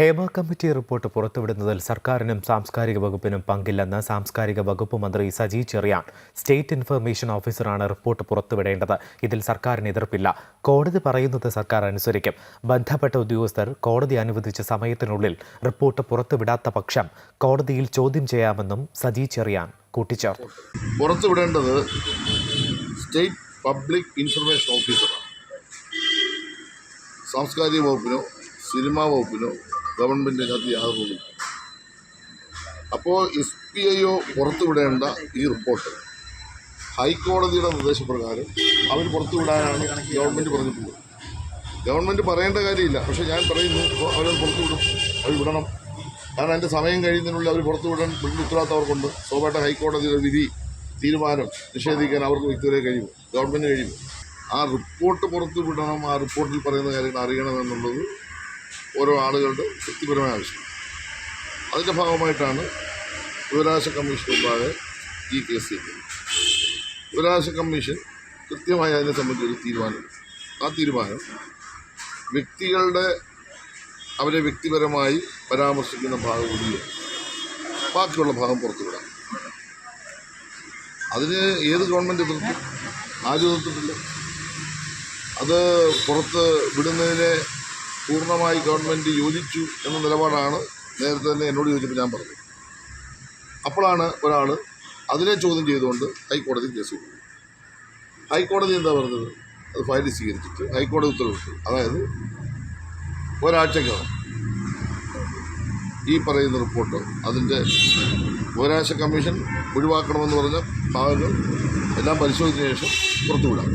Hema committee report പുറത്തുവിടുന്നതിൽ സർക്കാരിനും സാംസ്കാരിക വകുപ്പിനും പങ്കില്ലെന്ന് സാംസ്കാരിക വകുപ്പ് മന്ത്രി സജി ചെറിയാൻ സ്റ്റേറ്റ് ഇൻഫർമേഷൻ ഓഫീസറാണ് റിപ്പോർട്ട് പുറത്തുവിടേണ്ടത്. ഇതിൽ സർക്കാരിന് എതിർപ്പില്ല. കോടതി പറയുന്നത് സർക്കാർ അനുസരിക്കും. ബന്ധപ്പെട്ട ഉദ്യോഗസ്ഥർ കോടതി അനുവദിച്ച സമയത്തിനുള്ളിൽ റിപ്പോർട്ട് പുറത്തുവിടാത്ത പക്ഷം കോടതിയിൽ ചോദ്യം ചെയ്യാമെന്നും സജി ചെറിയാൻ കൂട്ടിച്ചേർത്തു. പുറത്തുവിടേണ്ടത് സ്റ്റേറ്റ് പബ്ലിക് ഇൻഫർമേഷൻ ഓഫീസറാണ്. സാംസ്കാരിക വകുപ്പിനോ സിനിമാ വകുപ്പിനോ ഗവൺമെന്റിന് അത് യാതൊരു അപ്പോൾ എസ് പി ഐ ഒ പുറത്തുവിടേണ്ട ഈ റിപ്പോർട്ട്. ഹൈക്കോടതിയുടെ നിർദ്ദേശപ്രകാരം അവർ പുറത്തുവിടാനാണ് ഗവൺമെന്റ് പറഞ്ഞിട്ടുള്ളത്. ഗവൺമെന്റ് പറയേണ്ട കാര്യമില്ല. പക്ഷെ ഞാൻ പറയുന്നു അവരത് പുറത്തുവിടും. അവർ വിടണം. കാരണം അതിന്റെ സമയം കഴിയുന്നതിനുള്ളിൽ അവർ പുറത്തുവിടാൻ വീണ്ടും ഉത്തരവാദിത്തം അവർക്കുണ്ട്. ഹൈക്കോടതിയുടെ വിധി തീരുമാനം നിഷേധിക്കാൻ അവർക്ക് വ്യക്തികളെ കഴിയും. ഗവൺമെന്റ് കഴിയും. ആ റിപ്പോർട്ട് പുറത്തുവിടണം ആ റിപ്പോർട്ടിൽ പറയുന്ന കാര്യങ്ങൾ അറിയണമെന്നുള്ളത് ഓരോ ആളുകളുടെ വ്യക്തിപരമായ ആവശ്യം. അതിന്റെ ഭാഗമായിട്ടാണ് വിവരാവകാശ കമ്മീഷൻ മുമ്പാകെ ഈ കേസ് ചെയ്യുന്നത് വിവരാവകാശ കമ്മീഷൻ കൃത്യമായി അതിനെ സംബന്ധിച്ച് ഒരു തീരുമാനം ആ തീരുമാനം വ്യക്തികളുടെ അവരെ വ്യക്തിപരമായി പരാമർശിക്കുന്ന ഭാഗം ഒഴികെ ബാക്കിയുള്ള ഭാഗം പുറത്തുവിടാം. അതിന് ഏത് ഗവൺമെന്റ് എതിർത്തു ആരും എതിർത്തിട്ടില്ല. അത് പുറത്ത് വിടുന്നതിനെ പൂർണമായി ഗവൺമെന്റ് യോജിച്ചു എന്ന നിലപാടാണ് നേരത്തെ തന്നെ എന്നോട് ചോദിച്ചപ്പോൾ ഞാൻ പറഞ്ഞത് അപ്പോഴാണ് ഒരാൾ അതിനെ ചോദ്യം ചെയ്തുകൊണ്ട് ഹൈക്കോടതി കേസ് കൊടുത്തു. ഹൈക്കോടതി എന്താ പറഞ്ഞത്? അത് ഫയൽ സ്വീകരിച്ചിട്ട് ഹൈക്കോടതി ഉത്തരവിട്ടു. അതായത് ഒരാഴ്ചക്കകം ഈ പറയുന്ന റിപ്പോർട്ട് അതിന്റെ ഒരാഴ്ച കമ്മീഷൻ ഒഴിവാക്കണമെന്ന് പറഞ്ഞ ഭാഗങ്ങൾ എല്ലാം പരിശോധിച്ച ശേഷം പുറത്തുവിടാം.